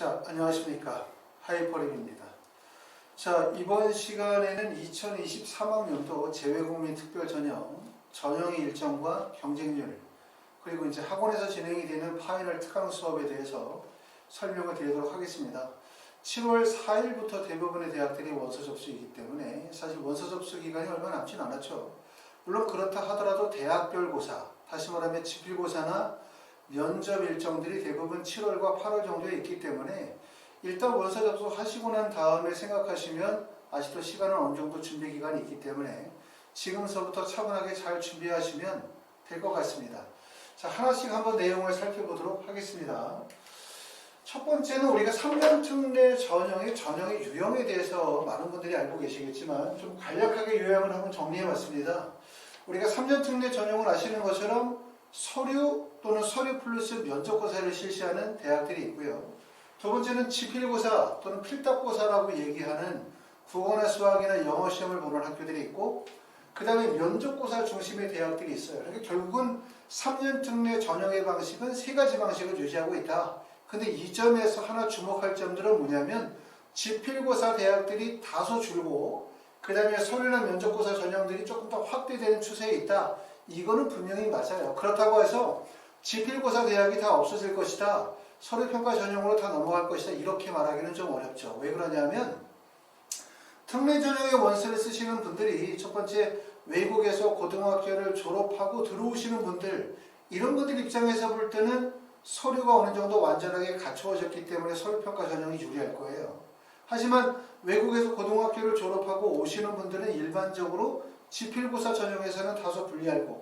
자, 안녕하십니까. 하이퍼립입니다. 자, 이번 시간에는 2023학년도 재외국민 특별 전형, 전형의 일정과 경쟁률, 그리고 이제 학원에서 진행이 되는 파이널 특강 수업에 대해서 설명을 드리도록 하겠습니다. 7월 4일부터 대부분의 대학들이 원서 접수이기 때문에 사실 원서 접수 기간이 얼마 남진 않았죠. 물론 그렇다 하더라도 대학별 고사, 다시 말하면 지필고사나 면접 일정들이 대부분 7월과 8월 정도에 있기 때문에 일단 원서 접수하시고 난 다음에 생각하시면 아직도 시간은 어느 정도 준비 기간이 있기 때문에 지금서부터 차분하게 잘 준비하시면 될 것 같습니다. 자, 하나씩 한번 내용을 살펴보도록 하겠습니다. 첫 번째는 우리가 3년 특례 전형의 전형의 유형에 대해서 많은 분들이 알고 계시겠지만 좀 간략하게 요약을 한번 정리해 봤습니다. 우리가 3년 특례 전형을 아시는 것처럼 서류 또는 서류 플러스 면접고사를 실시하는 대학들이 있고요. 두 번째는 지필고사 또는 필답고사라고 얘기하는 국어나 수학이나 영어 시험을 보는 학교들이 있고 그 다음에 면접고사 중심의 대학들이 있어요. 그러니까 결국은 3년 특례 전형의 방식은 세 가지 방식을 유지하고 있다. 근데 이 점에서 하나 주목할 점들은 뭐냐면 지필고사 대학들이 다소 줄고 그 다음에 서류나 면접고사 전형들이 조금 더 확대되는 추세에 있다. 이거는 분명히 맞아요. 그렇다고 해서 지필고사 대학이 다 없어질 것이다. 서류평가 전형으로 다 넘어갈 것이다. 이렇게 말하기는 좀 어렵죠. 왜 그러냐면 특례 전형의 원서를 쓰시는 분들이 첫 번째 외국에서 고등학교를 졸업하고 들어오시는 분들 이런 분들 입장에서 볼 때는 서류가 어느 정도 완전하게 갖추어졌기 때문에 서류평가 전형이 유리할 거예요. 하지만 외국에서 고등학교를 졸업하고 오시는 분들은 일반적으로 지필고사 전형에서는 다소 불리할 거고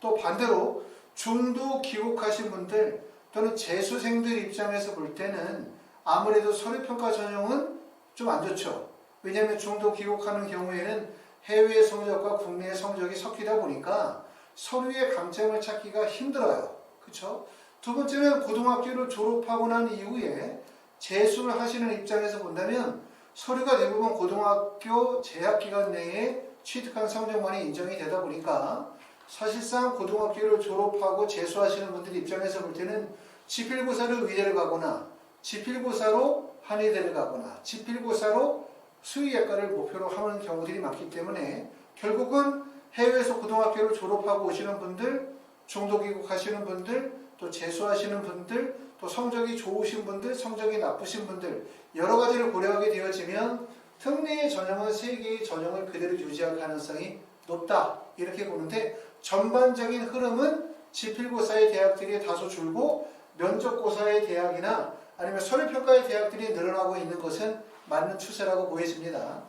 또 반대로 중도 귀국하신 분들 또는 재수생들 입장에서 볼 때는 아무래도 서류평가 전형은 좀 안 좋죠. 왜냐하면 중도 귀국하는 경우에는 해외 성적과 국내 성적이 섞이다 보니까 서류의 강점을 찾기가 힘들어요. 그렇죠? 두 번째는 고등학교를 졸업하고 난 이후에 재수를 하시는 입장에서 본다면 서류가 대부분 고등학교 재학 기간 내에 취득한 성적만이 인정이 되다 보니까 사실상 고등학교를 졸업하고 재수하시는 분들 입장에서 볼 때는 지필고사를 의대를 가거나 지필고사로 한의대를 가거나 지필고사로 수의학과를 목표로 하는 경우들이 많기 때문에 결국은 해외에서 고등학교를 졸업하고 오시는 분들, 중도 귀국 하시는 분들, 또 재수하시는 분들, 또 성적이 좋으신 분들, 성적이 나쁘신 분들 여러 가지를 고려하게 되어지면 특례의 전형은 세 개의 전형을 그대로 유지할 가능성이 높다. 이렇게 보는데 전반적인 흐름은 지필고사의 대학들이 다소 줄고 면접고사의 대학이나 아니면 서류평가의 대학들이 늘어나고 있는 것은 맞는 추세라고 보여집니다.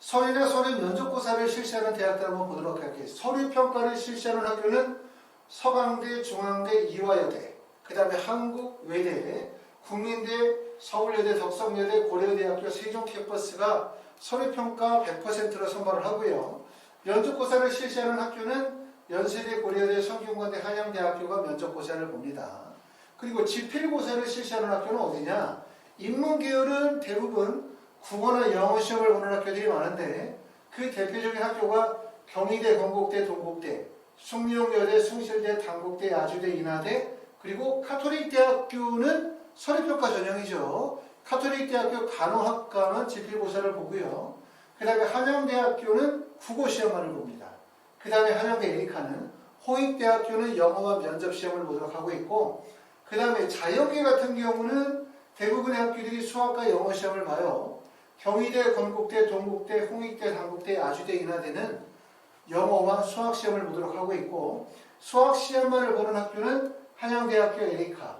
서류나 서류 면접고사를 실시하는 대학들 한번 보도록 할게요. 서류평가를 실시하는 학교는 서강대, 중앙대, 이화여대, 그 다음에 한국외대, 국민대, 서울여대, 덕성여대, 고려대학교, 세종캠퍼스가 서류평가 100%로 선발을 하고요. 면접고사를 실시하는 학교는 연세대, 고려대, 성균관대, 한양대학교가 면접고사를 봅니다. 그리고 지필고사를 실시하는 학교는 어디냐? 인문계열은 대부분 국어나 영어 시험을 보는 학교들이 많은데 그 대표적인 학교가 경희대, 건국대, 동국대, 숭룡여대, 숭실대, 당국대, 아주대, 인하대 그리고 카톨릭 대학교는 서류평가 전형이죠. 카톨릭 대학교 간호학과는 지필고사를 보고요. 그 다음에 한양대학교는 국어 시험만을 봅니다. 그 다음에 한양대 에리카는 호익대학교는 영어와 면접 시험을 보도록 하고 있고 그 다음에 자연계 같은 경우는 대부분의 학교들이 수학과 영어 시험을 봐요. 경희대, 건국대, 동국대, 홍익대, 당국대, 아주대, 인하대는 영어와 수학 시험을 보도록 하고 있고 수학 시험만을 보는 학교는 한양대학교 에리카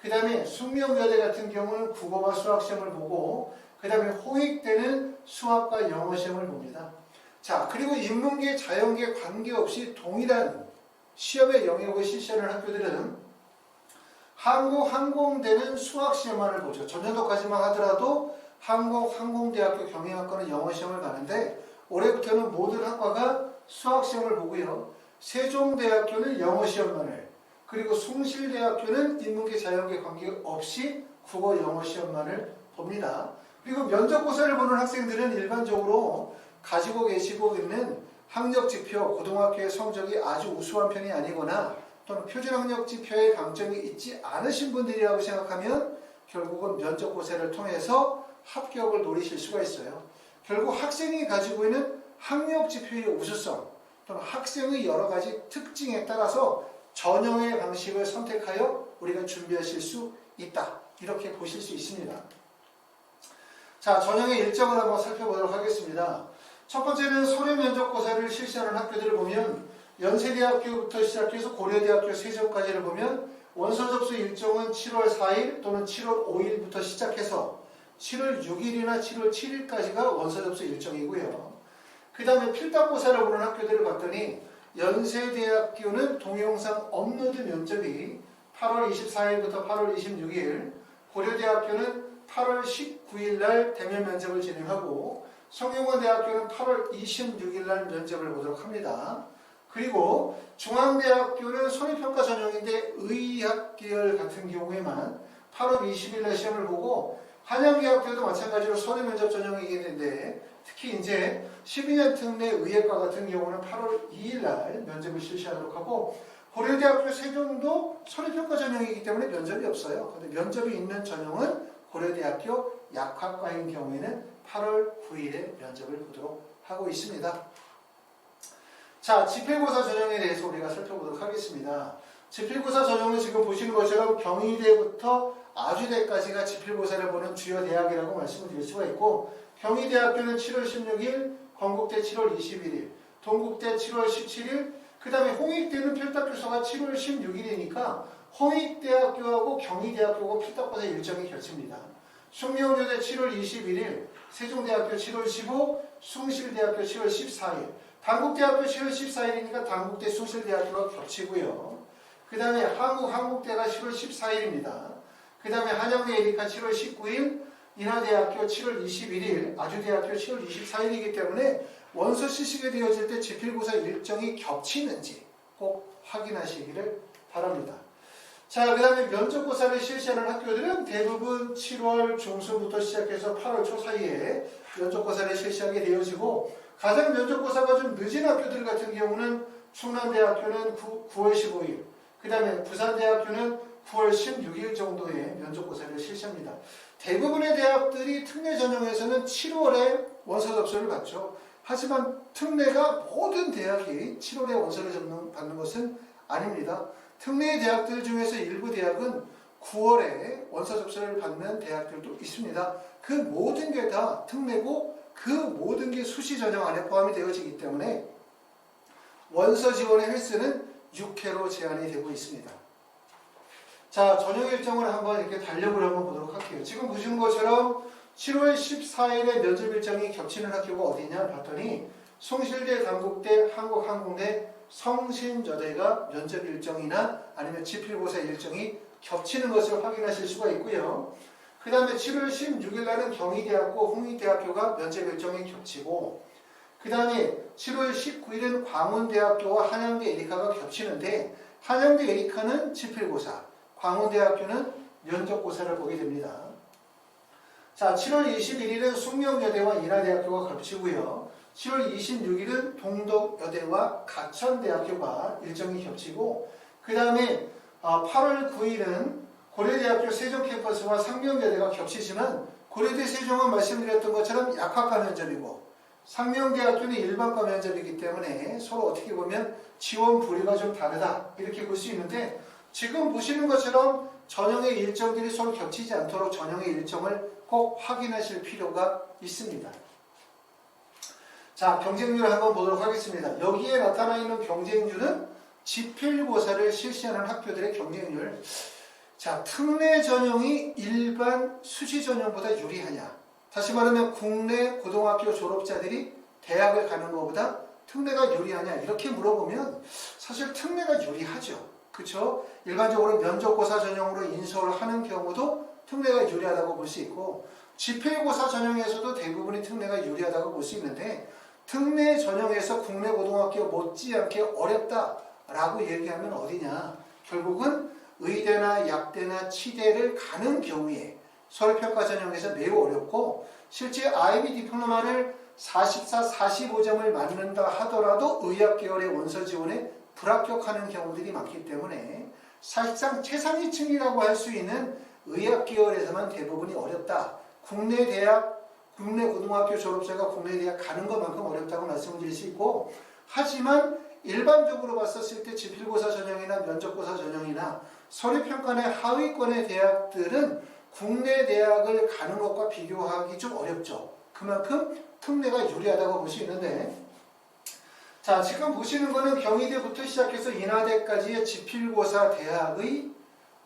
그 다음에 숙명여대 같은 경우는 국어와 수학 시험을 보고 그 다음에 호익대는 수학과 영어 시험을 봅니다. 자 그리고 인문계, 자연계 관계없이 동일한 시험의 영역을 실시하는 학교들은 한국 항공대는 수학 시험만을 보죠. 전년도까지만 하더라도 한국 항공대학교 경영학과는 영어 시험을 가는데 올해부터는 모든 학과가 수학 시험을 보고요. 세종대학교는 영어 시험만을 그리고 숭실대학교는 인문계 자연계 관계없이 국어 영어 시험만을 봅니다. 그리고 면접고사를 보는 학생들은 일반적으로 가지고 계시고 있는 학력 지표, 고등학교의 성적이 아주 우수한 편이 아니거나 또는 표준 학력 지표의 강점이 있지 않으신 분들이라고 생각하면 결국은 면접고사를 통해서 합격을 노리실 수가 있어요. 결국 학생이 가지고 있는 학력 지표의 우수성 또는 학생의 여러 가지 특징에 따라서 전형의 방식을 선택하여 우리가 준비하실 수 있다. 이렇게 보실 수 있습니다. 자, 전형의 일정을 한번 살펴보도록 하겠습니다. 첫 번째는 서류 면접고사를 실시하는 학교들을 보면 연세대학교부터 시작해서 고려대학교 세종까지를 보면 원서 접수 일정은 7월 4일 또는 7월 5일부터 시작해서 7월 6일이나 7월 7일까지가 원서 접수 일정이고요. 그 다음에 필답고사를 보는 학교들을 봤더니 연세대학교는 동영상 업로드 면접이 8월 24일부터 8월 26일, 고려대학교는 8월 19일 날 대면 면접을 진행하고 성균관대학교는 8월 26일 날 면접을 보도록 합니다. 그리고 중앙대학교는 소리평가 전형인데 의학 계열 같은 경우에만 8월 20일 날 시험을 보고 한양대학교도 마찬가지로 소리 면접 전형이겠는데 특히 이제 12년 특례 의예과 같은 경우는 8월 2일 날 면접을 실시하도록 하고 고려대학교 세종도 소리평가 전형이기 때문에 면접이 없어요. 근데 면접이 있는 전형은 고려대학교 약학과인 경우에는 8월 9일에 면접을 보도록 하고 있습니다. 자, 지필고사 전형에 대해서 우리가 살펴보도록 하겠습니다. 지필고사 전형은 지금 보시는 것처럼 경희대부터 아주대까지가 지필고사를 보는 주요 대학이라고 말씀을 드릴 수가 있고 경희대학교는 7월 16일, 건국대 7월 21일, 동국대 7월 17일, 그 다음에 홍익대는 필답교사가 7월 16일이니까 홍익대학교하고 경희대학교하고 필답고사 일정이 겹칩니다. 숙명여대 7월 21일, 세종대학교 7월 15, 숭실대학교 7월 14일, 단국대학교 7월 14일이니까 단국대 숭실대학교가 겹치고요. 그 다음에 한국항국대가 7월 14일입니다. 그 다음에 한양대 에리카 7월 19일, 인하대학교 7월 21일, 아주대학교 7월 24일이기 때문에 원서 실시게 되어질 때 지필고사 일정이 겹치는지 꼭 확인하시기를 바랍니다. 자, 그 다음에 면접고사를 실시하는 학교들은 대부분 7월 중순부터 시작해서 8월 초 사이에 면접고사를 실시하게 되어지고 가장 면접고사가 좀 늦은 학교들 같은 경우는 충남대학교는 9, 9월 15일, 그 다음에 부산대학교는 9월 16일 정도에 면접고사를 실시합니다. 대부분의 대학들이 특례 전형에서는 7월에 원서 접수를 받죠. 하지만 특례가 모든 대학이 7월에 원서를 접는, 받는 것은 아닙니다. 특례 대학들 중에서 일부 대학은 9월에 원서 접수를 받는 대학들도 있습니다. 그 모든 게 다 특례고 그 모든 게 수시 전형 안에 포함이 되어지기 때문에 원서 지원의 횟수는 6회로 제한이 되고 있습니다. 자, 전형 일정을 한번 이렇게 달력을 한번 보도록 할게요. 지금 보시는 것처럼 7월 14일에 면접 일정이 겹치는 학교가 어디냐 봤더니 송실대, 단국대, 한국항공대, 성신여대가 면접 일정이나 아니면 지필고사 일정이 겹치는 것을 확인하실 수가 있고요. 그 다음에 7월 16일 날은 경희대학교, 홍익대학교가 면접 일정이 겹치고 그 다음에 7월 19일은 광운대학교와 한양대 에리카가 겹치는데 한양대 에리카는 지필고사, 광운대학교는 면접고사를 보게 됩니다. 자, 7월 21일은 숙명여대와 인하대학교가 겹치고요. 7월 26일은 동덕여대와 가천대학교가 일정이 겹치고 그 다음에 8월 9일은 고려대학교 세종캠퍼스와 상명여대가 겹치지만 고려대 세종은 말씀드렸던 것처럼 약학과 면접이고 상명대학교는 일반과 면접이기 때문에 서로 어떻게 보면 지원 부류가 좀 다르다 이렇게 볼 수 있는데 지금 보시는 것처럼 전형의 일정들이 서로 겹치지 않도록 전형의 일정을 꼭 확인하실 필요가 있습니다. 자, 경쟁률을 한번 보도록 하겠습니다. 여기에 나타나 있는 경쟁률은 지필고사를 실시하는 학교들의 경쟁률. 자, 특례 전형이 일반 수시 전형보다 유리하냐? 다시 말하면 국내 고등학교 졸업자들이 대학을 가는 것보다 특례가 유리하냐? 이렇게 물어보면 사실 특례가 유리하죠. 그렇죠? 일반적으로 면접고사 전형으로 인서울 하는 경우도 특례가 유리하다고 볼 수 있고 지필고사 전형에서도 대부분이 특례가 유리하다고 볼 수 있는데 특례 전형에서 국내 고등학교 못지않게 어렵다라고 얘기하면 어디냐? 결국은 의대나 약대나 치대를 가는 경우에 서울평가 전형에서 매우 어렵고 실제 IB 디플로마를 44, 45점을 맞는다 하더라도 의학 계열의 원서 지원에 불합격하는 경우들이 많기 때문에 사실상 최상위층이라고 할 수 있는 의학 계열에서만 대부분이 어렵다. 국내 대학, 국내 고등학교 졸업자가 국내 대학 가는 것만큼 어렵다고 말씀드릴 수 있고 하지만 일반적으로 봤었을 때 지필고사 전형이나 면접고사 전형이나 서류평가의 하위권의 대학들은 국내 대학을 가는 것과 비교하기 좀 어렵죠. 그만큼 특례가 유리하다고 볼 수 있는데 자 지금 보시는 거는 경희대부터 시작해서 인하대까지의 지필고사 대학의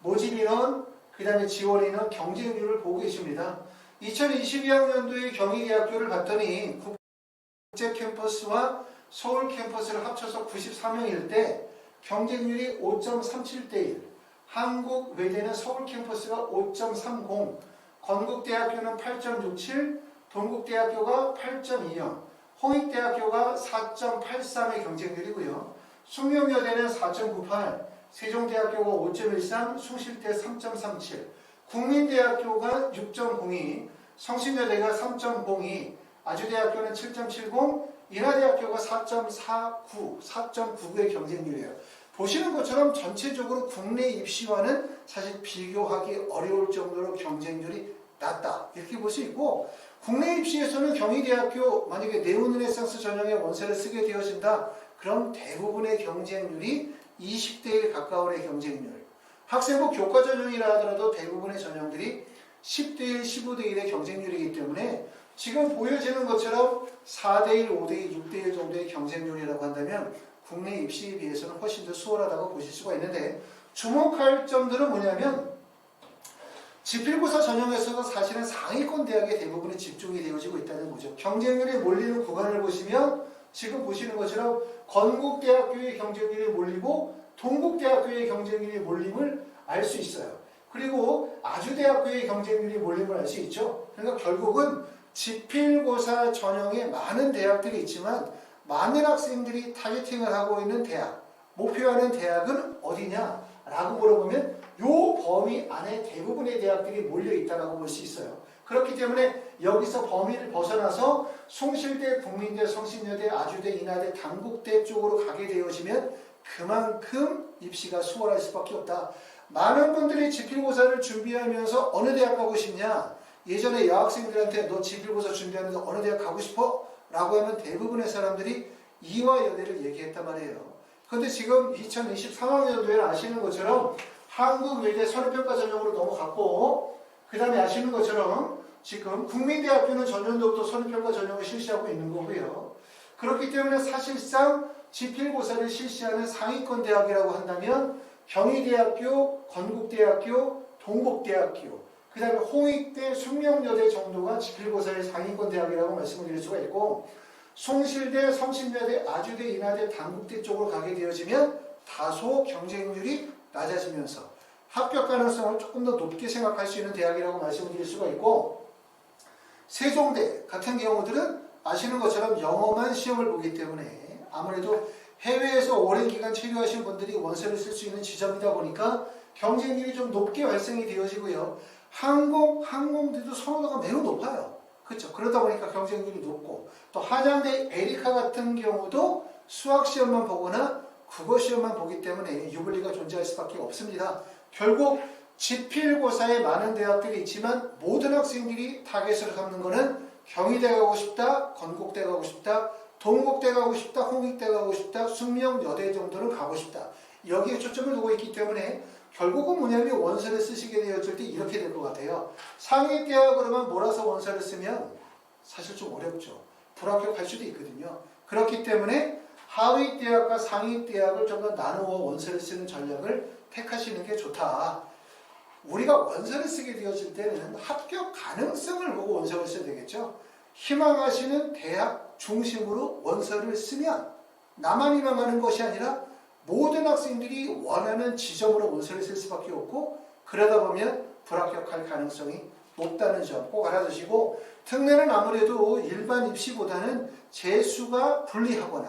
모집 인원 그 다음에 지원 인원 경쟁률을 보고 계십니다. 2022학년도에 경희대학교를 봤더니 국제 캠퍼스와 서울 캠퍼스를 합쳐서 94명일 때 경쟁률이 5.37대 1, 한국 외대는 서울 캠퍼스가 5.30, 건국대학교는 8.67, 동국대학교가 8.20, 홍익대학교가 4.83의 경쟁률이고요. 숙명여대는 4.98, 세종대학교가 5.13, 숭실대 3.37, 국민대학교가 6.02, 성신여대가 3.02, 아주대학교는 7.70, 인하대학교가 4.49, 4.99의 경쟁률이에요. 보시는 것처럼 전체적으로 국내 입시와는 사실 비교하기 어려울 정도로 경쟁률이 낮다. 이렇게 볼 수 있고, 국내 입시에서는 경희대학교 만약에 네오르네상스 전형의 원서를 쓰게 되어진다. 그럼 대부분의 경쟁률이 20대에 가까운의 경쟁률. 학생부 교과 전형이라 하더라도 대부분의 전형들이 10대1, 15대1의 경쟁률이기 때문에 지금 보여지는 것처럼 4대1, 5대1, 6대1 정도의 경쟁률이라고 한다면 국내 입시에 비해서는 훨씬 더 수월하다고 보실 수가 있는데 주목할 점들은 뭐냐면 지필고사 전형에서도 사실은 상위권 대학에 대부분이 집중이 되어지고 있다는 거죠. 경쟁률이 몰리는 구간을 보시면 지금 보시는 것처럼 건국대학교의 경쟁률이 몰리고 동국대학교의 경쟁률이 몰림을 알 수 있어요. 그리고 아주대학교의 경쟁률이 몰림을 알 수 있죠. 그러니까 결국은 지필고사 전형에 많은 대학들이 있지만 많은 학생들이 타겟팅을 하고 있는 대학, 목표하는 대학은 어디냐? 라고 물어보면 요 범위 안에 대부분의 대학들이 몰려 있다고 볼 수 있어요. 그렇기 때문에 여기서 범위를 벗어나서 송실대, 국민대, 성신여대, 아주대, 인하대, 당국대 쪽으로 가게 되어지면 그만큼 입시가 수월할 수밖에 없다. 많은 분들이 지필고사를 준비하면서 어느 대학 가고 싶냐? 예전에 여학생들한테 너 지필고사 준비하면서 어느 대학 가고 싶어? 라고 하면 대부분의 사람들이 이화여대를 얘기했단 말이에요. 그런데 지금 2023학년도에 아시는 것처럼 한국외대 서류평가 전형으로 넘어갔고 그 다음에 아시는 것처럼 지금 국민대학교는 전년도부터 서류평가 전형을 실시하고 있는 거고요. 그렇기 때문에 사실상 지필고사를 실시하는 상위권 대학이라고 한다면 경희대학교, 건국대학교, 동국대학교, 그 다음에 홍익대, 숙명여대 정도가 지필고사의 상위권 대학이라고 말씀을 드릴 수가 있고 송실대, 성신여대, 아주대, 인하대, 당국대 쪽으로 가게 되어지면 다소 경쟁률이 낮아지면서 합격 가능성을 조금 더 높게 생각할 수 있는 대학이라고 말씀을 드릴 수가 있고 세종대 같은 경우들은 아시는 것처럼 영어만 시험을 보기 때문에 아무래도 해외에서 오랜 기간 체류하신 분들이 원서를 쓸 수 있는 지점이다 보니까 경쟁률이 좀 높게 발생이 되어지고요. 항공, 항공들도 선호도가 매우 높아요. 그렇죠. 그러다 보니까 경쟁률이 높고 또 한양대 에리카 같은 경우도 수학 시험만 보거나 국어 시험만 보기 때문에 유불리가 존재할 수밖에 없습니다. 결국 지필고사에 많은 대학들이 있지만 모든 학생들이 타겟으로 삼는 거는 경희대 가고 싶다, 건국대 가고 싶다, 동국대 가고 싶다, 홍익대 가고 싶다, 숙명 여대 정도는 가고 싶다. 여기에 초점을 두고 있기 때문에 결국은 뭐냐면 원서를 쓰시게 되었을 때 이렇게 될 것 같아요. 상위대학 그러면 몰아서 원서를 쓰면 사실 좀 어렵죠. 불합격할 수도 있거든요. 그렇기 때문에 하위대학과 상위대학을 좀 더 나누어 원서를 쓰는 전략을 택하시는 게 좋다. 우리가 원서를 쓰게 되어질 때는 합격 가능성을 보고 원서를 써야 되겠죠. 희망하시는 대학 중심으로 원서를 쓰면 나만 희망하는 것이 아니라 모든 학생들이 원하는 지점으로 원서를 쓸 수밖에 없고 그러다 보면 불합격할 가능성이 높다는 점 꼭 알아두시고 특례는 아무래도 일반 입시보다는 재수가 불리하거나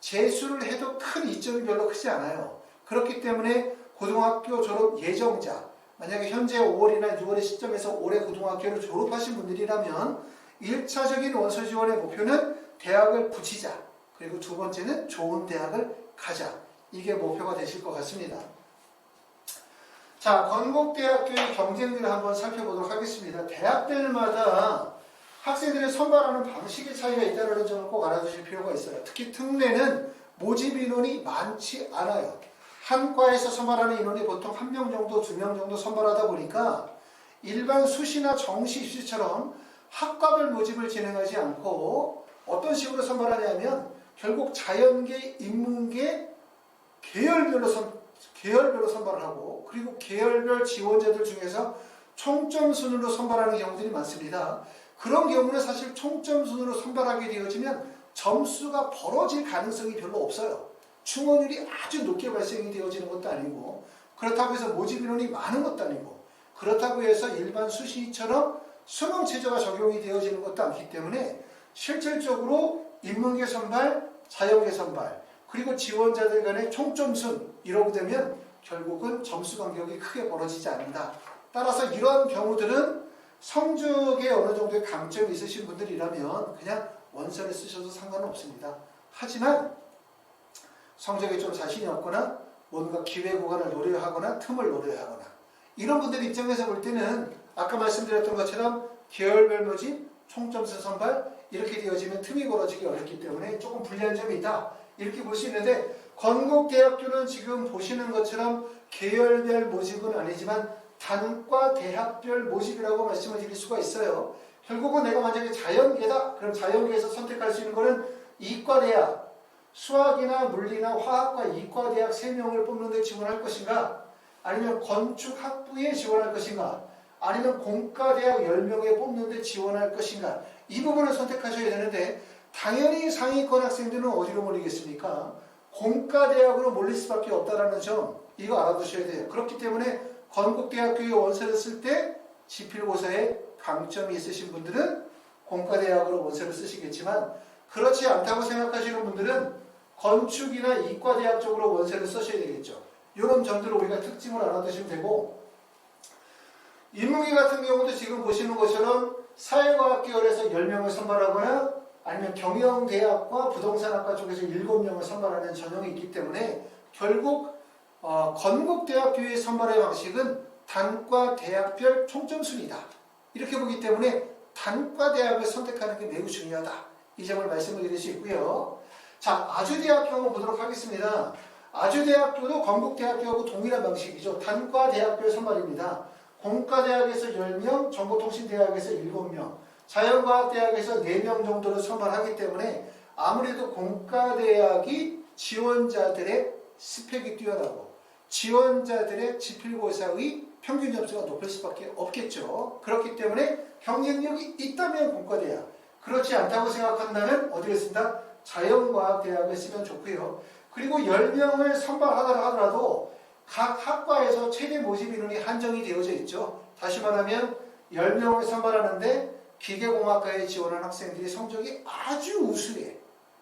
재수를 해도 큰 이점이 별로 크지 않아요. 그렇기 때문에 고등학교 졸업 예정자 만약에 현재 5월이나 6월의 시점에서 올해 고등학교를 졸업하신 분들이라면 1차적인 원서 지원의 목표는 대학을 붙이자. 그리고 두 번째는 좋은 대학을 가자. 이게 목표가 되실 것 같습니다. 자, 건국대학교의 경쟁률을 한번 살펴보도록 하겠습니다. 대학별마다 학생들의 선발하는 방식의 차이가 있다는 점을 꼭 알아두실 필요가 있어요. 특히 특례는 모집 인원이 많지 않아요. 한 과에서 선발하는 인원이 보통 한 명 정도, 두 명 정도 선발하다 보니까 일반 수시나 정시 입시처럼 학과별 모집을 진행하지 않고 어떤 식으로 선발하냐면 결국 자연계, 인문계, 계열별로 선, 계열별로 선발을 하고 그리고 계열별 지원자들 중에서 총점 순으로 선발하는 경우들이 많습니다. 그런 경우는 사실 총점 순으로 선발하게 되어지면 점수가 벌어질 가능성이 별로 없어요. 충원율이 아주 높게 발생이 되어지는 것도 아니고 그렇다고 해서 모집 인원이 많은 것도 아니고 그렇다고 해서 일반 수시처럼 수능 체제가 적용이 되어지는 것도 않기 때문에 실질적으로 인문계 선발, 자연계 선발 그리고 지원자들 간의 총점순 이러고 되면 결국은 점수 간격이 크게 벌어지지 않는다. 따라서 이런 경우들은 성적에 어느 정도의 강점이 있으신 분들이라면 그냥 원서를 쓰셔도 상관없습니다. 하지만 성적에 좀 자신이 없거나 뭔가 기회 구간을 노려야 하거나 틈을 노려야 하거나 이런 분들 입장에서 볼 때는 아까 말씀드렸던 것처럼 계열별 모집, 총점수 선발 이렇게 되어지면 틈이 벌어지기 어렵기 때문에 조금 불리한 점이 있다. 이렇게 볼 수 있는데 건국대학교는 지금 보시는 것처럼 계열별 모집은 아니지만 단과 대학별 모집이라고 말씀을 드릴 수가 있어요. 결국은 내가 만약에 자연계다. 그럼 자연계에서 선택할 수 있는 거는 이과대학, 수학이나 물리나 화학과 이과대학 3명을 뽑는 데 지원할 것인가? 아니면 건축학부에 지원할 것인가? 아니면 공과대학 10명에 뽑는 데 지원할 것인가? 이 부분을 선택하셔야 되는데 당연히 상위권 학생들은 어디로 몰리겠습니까? 공과대학으로 몰릴 수밖에 없다라는 점 이거 알아두셔야 돼요. 그렇기 때문에 건국대학교에 원서를 쓸 때 지필고사에 강점이 있으신 분들은 공과대학으로 원서를 쓰시겠지만 그렇지 않다고 생각하시는 분들은 건축이나 이과대학 쪽으로 원서를 쓰셔야 되겠죠. 이런 점들을 우리가 특징을 알아두시면 되고 인문계 같은 경우도 지금 보시는 것처럼 사회과학 계열에서 10명을 선발하거나 아니면 경영대학과 부동산학과 쪽에서 7명을 선발하는 전형이 있기 때문에 결국 어, 건국대학교의 선발의 방식은 단과 대학별 총점순이다. 이렇게 보기 때문에 단과 대학을 선택하는 게 매우 중요하다. 이 점을 말씀을 드릴 수 있고요. 자, 아주대학교 한번 보도록 하겠습니다. 아주대학교도 건국대학교하고 동일한 방식이죠. 단과 대학별 선발입니다. 공과대학에서 10명, 정보통신대학에서 7명, 자연과학대학에서 4명 정도를 선발하기 때문에 아무래도 공과대학이 지원자들의 스펙이 뛰어나고 지원자들의 지필고사의 평균 점수가 높을 수밖에 없겠죠. 그렇기 때문에 경쟁력이 있다면 공과대학, 그렇지 않다고 생각한다면 어디를 쓴다? 자연과학대학을 쓰면 좋고요. 그리고 10명을 선발하더라 하더라도 각 학과에서 최대 모집 인원이 한정이 되어져 있죠. 다시 말하면 10명을 선발하는데 기계공학과에 지원한 학생들이 성적이 아주 우수해.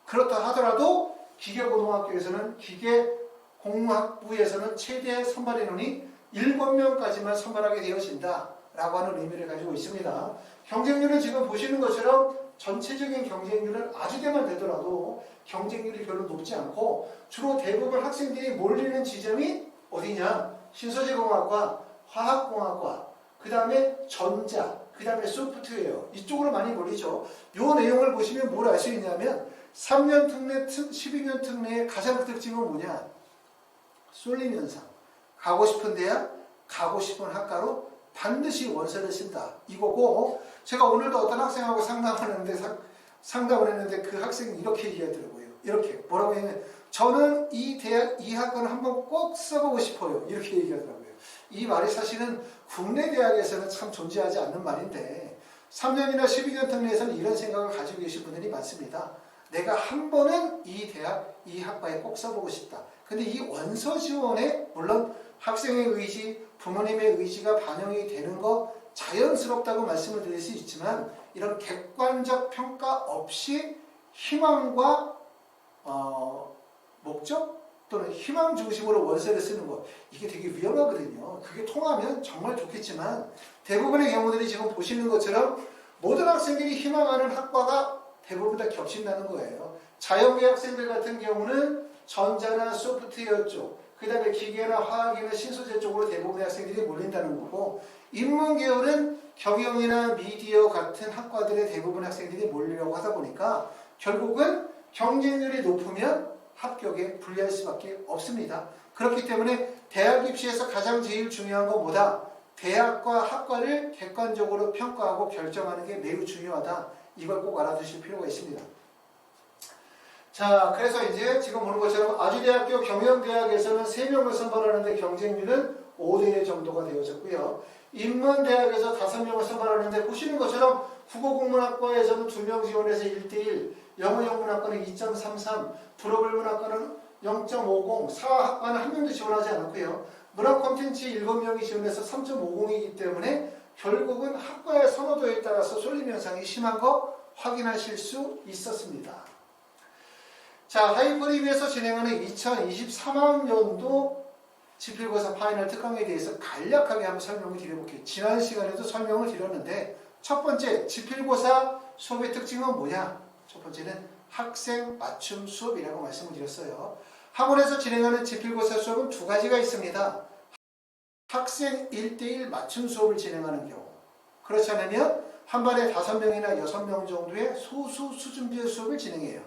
그렇다 하더라도 기계고등학교에서는 기계공학부에서는 최대 선발 인원이 7명까지만 선발하게 되어진다. 라고 하는 의미를 가지고 있습니다. 경쟁률은 지금 보시는 것처럼 전체적인 경쟁률은 아주대만 되더라도 경쟁률이 별로 높지 않고 주로 대부분 학생들이 몰리는 지점이 어디냐? 신소재공학과, 화학공학과, 그 다음에 전자, 그 다음에 소프트웨어 이쪽으로 많이 몰리죠. 이 내용을 보시면 뭘 알 수 있냐면 3년 특례, 12년 특례의 가장 큰 특징은 뭐냐? 쏠림 현상. 가고 싶은 대학, 가고 싶은 학과로 반드시 원서를 쓴다. 이거고 제가 오늘도 어떤 학생하고 상담을 했는데 상, 상담을 했는데 그 학생이 이렇게 얘기하더라고요. 이렇게 뭐라고 했냐면 저는 이 대학 이 학과를 한번 꼭 써보고 싶어요. 이렇게 얘기하더라고요. 이 말이 사실은 국내 대학에서는 참 존재하지 않는 말인데 3년이나 12년 특례에서는 이런 생각을 가지고 계신 분들이 많습니다. 내가 한 번은 이 대학, 이 학과에 꼭 써보고 싶다. 근데 이 원서 지원에 물론 학생의 의지, 부모님의 의지가 반영이 되는 거 자연스럽다고 말씀을 드릴 수 있지만 이런 객관적 평가 없이 희망과 어, 목적 또는 희망 중심으로 원서를 쓰는 것 이게 되게 위험하거든요. 그게 통하면 정말 좋겠지만 대부분의 경우들이 지금 보시는 것처럼 모든 학생들이 희망하는 학과가 대부분 다 겹친다는 거예요. 자연계 학생들 같은 경우는 전자나 소프트웨어 쪽, 그 다음에 기계나 화학이나 신소재 쪽으로 대부분의 학생들이 몰린다는 거고 인문계열은 경영이나 미디어 같은 학과들의 대부분의 학생들이 몰리려고 하다 보니까 결국은 경쟁률이 높으면 합격에 불리할 수밖에 없습니다. 그렇기 때문에 대학 입시에서 가장 제일 중요한 건 뭐다? 대학과 학과를 객관적으로 평가하고 결정하는 게 매우 중요하다. 이걸 꼭 알아두실 필요가 있습니다. 자, 그래서 이제 지금 보는 것처럼 아주대학교 경영대학에서는 3명을 선발하는데 경쟁률은 5대1 정도가 되어졌고요. 인문대학에서 5명을 선발하는데 보시는 것처럼 국어국문학과에서는 2명 지원해서 1대1, 영어영 문학과는 2.33, 불어불문학과는 0.50, 사학과는 한 명도 지원하지 않았고요. 문학 콘텐츠 7명이 지원해서 3.50이기 때문에 결국은 학과의 선호도에 따라서 쏠림 현상이 심한 거 확인하실 수 있었습니다. 자, 하이브리브에서 진행하는 2023학년도 지필고사 파이널 특강에 대해서 간략하게 한번 설명을 드려볼게요. 지난 시간에도 설명을 드렸는데 첫 번째 지필고사 수업의 특징은 뭐냐? 첫 번째는 학생 맞춤 수업이라고 말씀을 드렸어요. 학원에서 진행하는 지필고사 수업은 두 가지가 있습니다. 학생 1대1 맞춤 수업을 진행하는 경우 그렇지 않으면 한 반에 5명이나 6명 정도의 소수 수준별 수업을 진행해요.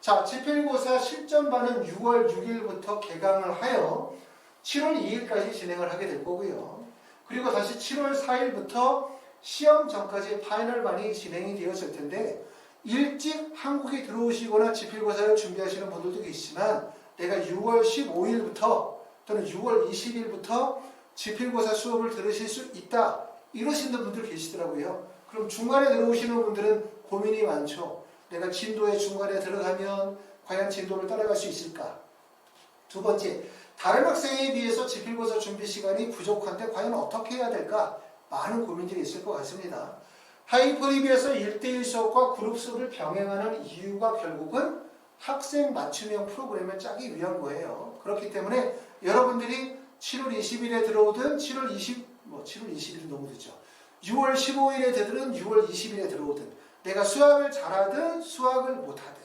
자, 지필고사 실전반은 6월 6일부터 개강을 하여 7월 2일까지 진행을 하게 될 거고요. 그리고 다시 7월 4일부터 시험 전까지 파이널반이 진행이 되었을 텐데 일찍 한국에 들어오시거나 지필고사를 준비하시는 분들도 계시지만 내가 6월 15일부터 또는 6월 20일부터 지필고사 수업을 들으실 수 있다 이러시는 분들 계시더라고요. 그럼 중간에 들어오시는 분들은 고민이 많죠. 내가 진도의 중간에 들어가면 과연 진도를 따라갈 수 있을까? 두 번째, 다른 학생에 비해서 지필고사 준비 시간이 부족한데 과연 어떻게 해야 될까? 많은 고민들이 있을 것 같습니다. 하이프리비에서 1대1 수업과 그룹 수업을 병행하는 이유가 결국은 학생 맞춤형 프로그램을 짜기 위한 거예요. 그렇기 때문에 여러분들이 7월 20일에 들어오든 7월 20, 뭐 7월 20일은 너무 늦죠. 6월 15일에 들든 6월 20일에 들어오든 내가 수학을 잘하든 수학을 못하든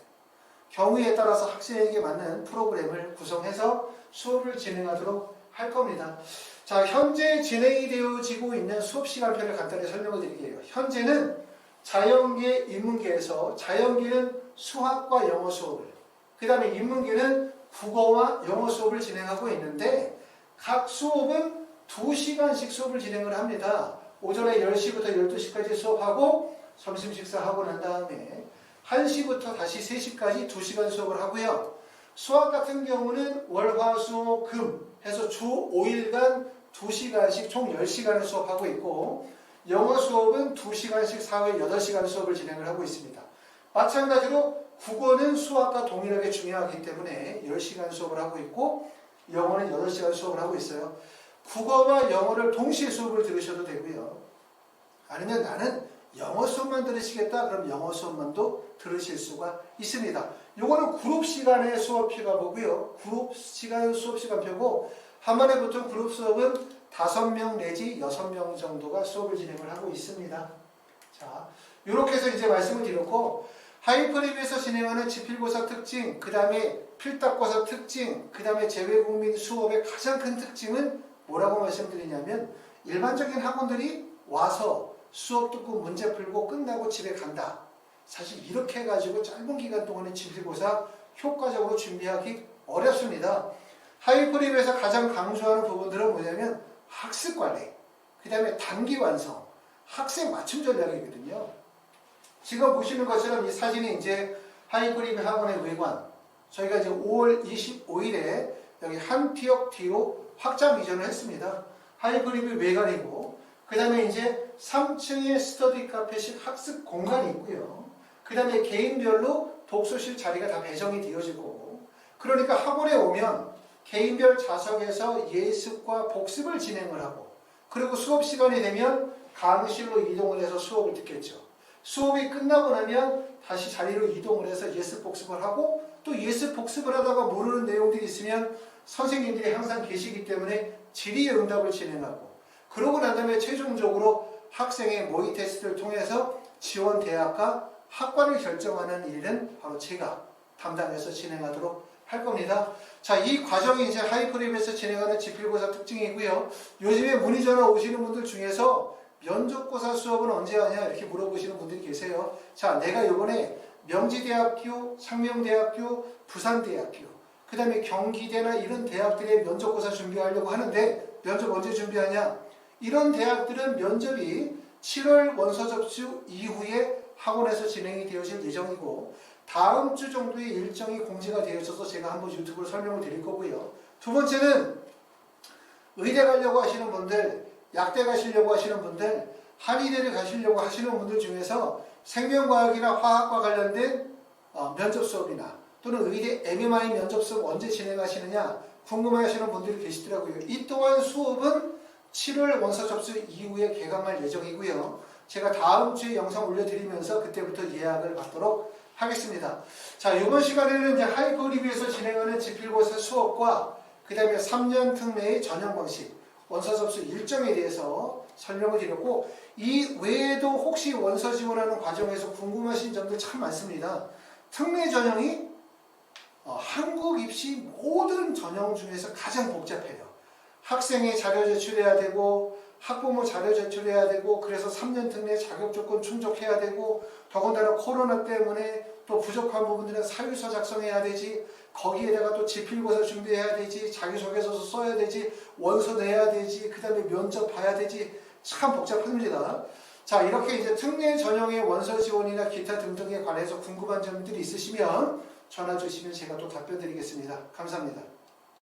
경우에 따라서 학생에게 맞는 프로그램을 구성해서 수업을 진행하도록 할 겁니다. 자, 현재 진행이 되어지고 있는 수업 시간표를 간단히 설명을 드릴게요. 현재는 자연계, 인문계에서 자연계는 수학과 영어 수업을, 그 다음에 인문계는 국어와 영어 수업을 진행하고 있는데 각 수업은 2시간씩 수업을 진행을 합니다. 오전에 10시부터 12시까지 수업하고 점심 식사하고 난 다음에 1시부터 다시 3시까지 2시간 수업을 하고요. 수학 같은 경우는 월, 화, 수, 금 해서 주 5일간 2시간씩 총 10시간을 수업하고 있고 영어 수업은 2시간씩 4회 8시간 수업을 진행을 하고 있습니다. 마찬가지로 국어는 수학과 동일하게 중요하기 때문에 10시간 수업을 하고 있고 영어는 8시간 수업을 하고 있어요. 국어와 영어를 동시에 수업을 들으셔도 되고요. 아니면 나는 영어 수업만 들으시겠다? 그럼 영어 수업만도 들으실 수가 있습니다. 요거는 그룹 시간의 수업표가 보고요. 그룹 시간 수업 시간표고 한 번에 보통 그룹 수업은 5명 내지 6명 정도가 수업을 진행을 하고 있습니다. 자, 이렇게 해서 이제 말씀을 드렸고 하이퍼립에서 진행하는 지필고사 특징, 그 다음에 필답고사 특징, 그 다음에 재외국민 수업의 가장 큰 특징은 뭐라고 말씀드리냐면 일반적인 학원들이 와서 수업 듣고 문제 풀고 끝나고 집에 간다. 사실 이렇게 해가지고 짧은 기간 동안의 지필고사 효과적으로 준비하기 어렵습니다. 하이브립에서 가장 강조하는 부분들은 뭐냐면 학습 관리, 그 다음에 단기 완성, 학생 맞춤 전략이거든요. 지금 보시는 것처럼 이 사진이 이제 하이브립 학원의 외관. 저희가 이제 5월 25일에 여기 한 티역 뒤로 확장 이전을 했습니다. 하이브립이 외관이고, 그 다음에 이제 3층에 스터디 카페식 학습 공간이 있고요. 그 다음에 개인별로 독서실 자리가 다 배정이 되어지고, 그러니까 학원에 오면 개인별 좌석에서 예습과 복습을 진행을 하고, 그리고 수업 시간이 되면 강의실로 이동을 해서 수업을 듣겠죠. 수업이 끝나고 나면 다시 자리로 이동을 해서 예습 복습을 하고, 또 예습 복습을 하다가 모르는 내용들이 있으면 선생님들이 항상 계시기 때문에 질의 응답을 진행하고, 그러고 난 다음에 최종적으로 학생의 모의 테스트를 통해서 지원 대학과 학과를 결정하는 일은 바로 제가 담당해서 진행하도록 할 겁니다. 자, 이 과정이 이제 하이퍼립에서 진행하는 지필고사 특징이고요. 요즘에 문의 전화 오시는 분들 중에서 면접고사 수업은 언제 하냐 이렇게 물어보시는 분들이 계세요. 자, 내가 이번에 명지대학교, 상명대학교, 부산대학교, 그 다음에 경기대나 이런 대학들의 면접고사 준비하려고 하는데 면접 언제 준비하냐? 이런 대학들은 면접이 7월 원서 접수 이후에 학원에서 진행이 되어질 예정이고 다음 주 정도의 일정이 공지가 되어져서 제가 한번 유튜브로 설명을 드릴 거고요. 두 번째는 의대 가려고 하시는 분들, 약대 가시려고 하시는 분들, 한의대를 가시려고 하시는 분들 중에서 생명과학이나 화학과 관련된 어, 면접 수업이나 또는 의대 MMI 면접 수업 언제 진행하시느냐 궁금해하시는 분들이 계시더라고요. 이 또한 수업은 7월 원서 접수 이후에 개강할 예정이고요. 제가 다음 주에 영상 올려드리면서 그때부터 예약을 받도록 하겠습니다. 자, 이번 시간에는 이제 하이퍼 리뷰에서 진행하는 지필고사 수업과 그 다음에 3년 특례의 전형 방식, 원서 접수 일정에 대해서 설명을 드렸고 이 외에도 혹시 원서 지원하는 과정에서 궁금하신 점들 참 많습니다. 특례 전형이 어, 한국 입시 모든 전형 중에서 가장 복잡해요. 학생의 자료 제출해야 되고 학부모 자료 제출해야 되고 그래서 3년 특례 자격 조건 충족해야 되고 더군다나 코로나 때문에 또 부족한 부분들은 사유서 작성해야 되지 거기에다가 또 지필고사 준비해야 되지 자기소개서서 써야 되지 원서 내야 되지 그 다음에 면접 봐야 되지 참 복잡합니다. 자 이렇게 이제 특례 전형의 원서 지원이나 기타 등등에 관해서 궁금한 점들이 있으시면 전화 주시면 제가 또 답변 드리겠습니다. 감사합니다.